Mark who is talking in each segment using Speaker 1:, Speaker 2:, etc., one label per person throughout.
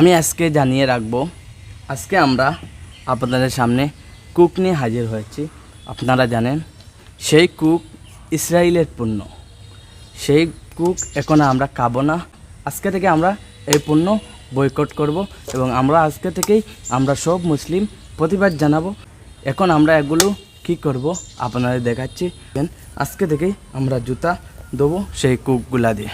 Speaker 1: আমি আজকে জানিয়ে রাখব, আজকে আমরা আপনাদের সামনে কুক নিয়ে হাজির হয়েছি। আপনারা জানেন, সেই কুক ইসরায়েলের পণ্য। সেই কুক এখন আমরা খাব না। আজকে থেকে আমরা এই পণ্য বয়কট করব এবং আমরা আজকে থেকেই আমরা সব মুসলিম প্রতিবাদ জানাব। এখন আমরা এগুলো কি করব আপনাদের দেখাচ্ছি। আজকে থেকেই আমরা জুতা দেবো সেই কুকগুলা দিয়ে।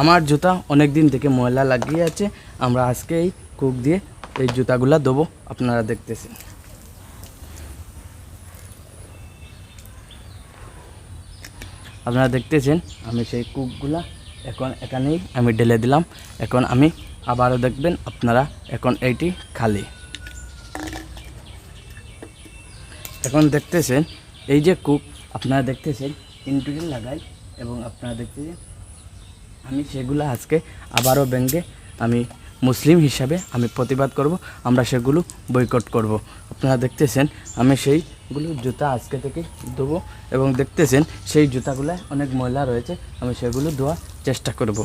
Speaker 1: আমার জুতা অনেক দিন থেকে ময়লা লাগিয়ে আছে। আমরা আজকে এই কুক দিয়ে এই জুতাগুলা দেবো আপনারা দেখতেছেন। আপনারা দেখতেছেন, আমি সেই কুকগুলা এখন এখানেই আমি ঢেলে দিলাম। এখন আমি আবারও দেখবেন, আপনারা এখন এইটি খালি। এখন দেখতেছেন, এই যে কুক, আপনারা দেখতেছেন ইন্টুটি লাগাই এবং আপনারা দেখতেছেন আমি সেগুলো আজকে আবারও ব্যাংকে আমি মুসলিম হিসাবে আমি প্রতিবাদ করব, আমরা সেগুলো বয়কট করব। আপনারা দেখতেছেন, আমি সেইগুলো জুতা আজকে থেকে দেবো এবং দেখতেছেন সেই জুতাগুলো অনেক ময়লা রয়েছে, আমি সেগুলো ধোয়ার চেষ্টা করব।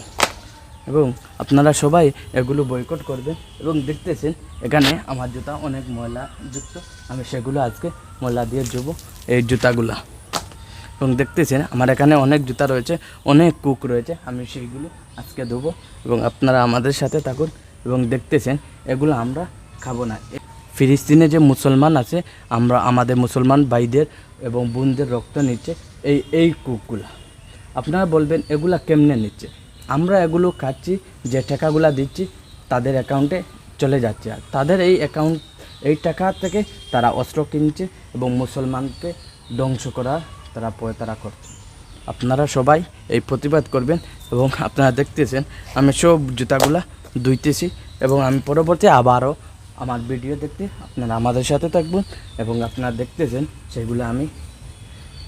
Speaker 1: এবং আপনারা সবাই এগুলো বয়কট করবেন এবং দেখতেছেন, এখানে আমার জুতা অনেক ময়লা যুক্ত আমি সেগুলো আজকে ময়লা দিয়ে দেবো এই জুতাগুলা। এবং দেখতেছেন আমার এখানে অনেক জুতা রয়েছে, অনেক কুক রয়েছে, আমি সেইগুলো আজকে দেবো এবং আপনারা আমাদের সাথে থাকুন এবং দেখতেছেন এগুলো আমরা খাব না। ফিলিস্তিনে যে মুসলমান আছে, আমরা আমাদের মুসলমান ভাইদের এবং বোনদের রক্ত নিচ্ছে এই এই কুকগুলা। আপনারা বলবেন, এগুলা কেমনে নিচ্ছে? আমরা এগুলো খাচ্ছি, যে টাকাগুলা দিচ্ছি, তাদের অ্যাকাউন্টে চলে যাচ্ছে। আর তাদের এই অ্যাকাউন্ট, এই টাকা থেকে তারা অস্ত্র কিনছে এবং মুসলমানকে ধ্বংস করার তারা প- তারা করছে। আপনারা সবাই এই প্রতিবাদ করবেন এবং আপনারা দেখতেছেন, আমি সব জুতাগুলা ধুইতেছি এবং আমি পরবর্তী আবারও আমার ভিডিও দেখতে আপনারা আমাদের সাথে থাকবেন এবং আপনারা দেখতেছেন সেগুলো আমি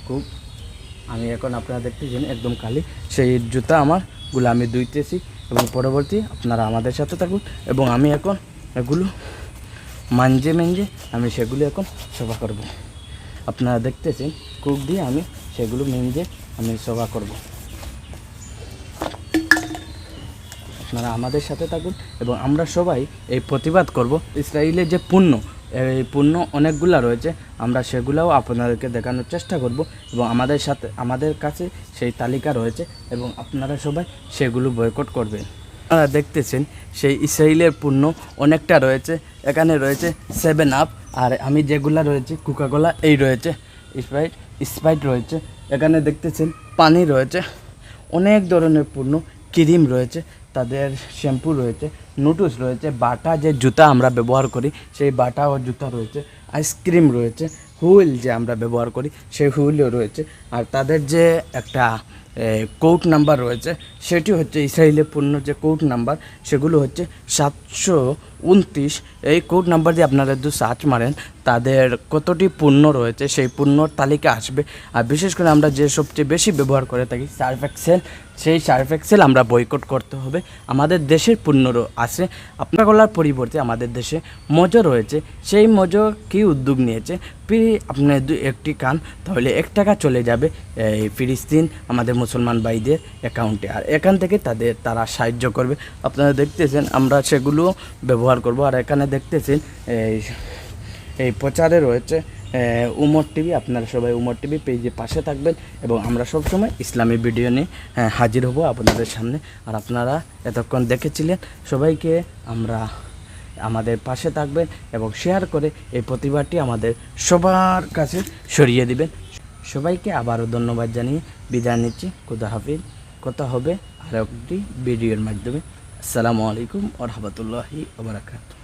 Speaker 1: খুব, আমি এখন আপনারা দেখতেছেন একদম খালি সেই জুতা আমারগুলো আমি ধুইতেছি এবং পরবর্তী আপনারা আমাদের সাথে থাকুন এবং আমি এখন এগুলো মাঞ্জে মেঞ্জে আমি সেগুলো এখন সভা করব। আপনারা দেখতেছেন, কুক দিয়ে আমি সেগুলো মেঞ্জে আমি সভা করব। আপনারা আমাদের সাথে থাকুন এবং আমরা সবাই এই প্রতিবাদ করব। ইসরায়েলের যে পুণ্য, এই পুণ্য অনেকগুলা রয়েছে, আমরা সেগুলোও আপনাদেরকে দেখানোর চেষ্টা করব এবং আমাদের সাথে, আমাদের কাছে সেই তালিকা রয়েছে এবং আপনারা সবাই সেগুলো বয়কট করবেন। আপনারা দেখতেছেন, সেই ইসরায়েলের পণ্য অনেকটা রয়েছে, এখানে রয়েছে সেভেন আপ আর আমি যেগুলা রয়েছে কোকাকোলা এই রয়েছে স্প্রাইট স্প্রাইট রয়েছে, এখানে দেখতেছেন পানি রয়েছে, অনেক ধরনের পণ্য, ক্রিম রয়েছে, তাদের শ্যাম্পু রয়েছে নুডলস রয়েছে, বাটা যে জুতা আমরা ব্যবহার করি, সেই বাটা ও জুতা রয়েছে আইসক্রিম রয়েছে, হুইল যে আমরা ব্যবহার করি, সেই হুইলও রয়েছে, আর তাদের যে একটা কোড নাম্বার রয়েছে। সেটি হচ্ছে ইসরায়েলের পণ্য যে কোড নাম্বার, সেগুলো হচ্ছে সাতশো উনত্রিশ। এই কোড নাম্বার দিয়ে আপনারা যদি সার্চ মারেন, তাদের কতটি পণ্য রয়েছে, সেই পণ্যর তালিকা আসবে। আর বিশেষ করে আমরা যে সবচেয়ে বেশি ব্যবহার করে থাকি, সার্ফ এক্সেল, সেই সার্ফ এক্সেল আমরা বয়কট করতে হবে। আমাদের দেশের পণ্যরও আছে। আপনার গলার পরিবর্তে আমাদের দেশে মজো রয়েছে। সেই মজো কী উদ্যোগ নিয়েছে? ফিরি আপনার দু একটি কান তাহলে এক টাকা চলে যাবে। এই ফিলিস্তিন, আমাদের মুসলমান ভাইদের অ্যাকাউন্টে আর এখান থেকে তাদের, তারা সাহায্য করবে। আপনারা দেখতেছেন, আমরা সেগুলো ব্যবহার করব। আর এখানে দেখতেছেন, এই এই প্রচারে রয়েছে উমর টিভি। আপনারা সবাই উমর টিভি পেজে পাশে থাকবেন এবং আমরা সবসময় ইসলামী ভিডিও নিয়ে হাজির হব আপনাদের সামনে। আর আপনারা এতক্ষণ দেখেছিলেন, সবাইকে আমরা আমাদের পাশে থাকবেন এবং শেয়ার করে এই প্রতিবাদটি আমাদের সবার কাছে সরিয়ে দিবেন। সবাইকে আবারও ধন্যবাদ জানিয়ে বিদায় নিচ্ছি। কোথা হাফিজ। কথা হবে আর একটি ভিডিওর মাধ্যমে। আসসালামু আলাইকুম ও রহমতুল্লাহি ওবরাকাতুহ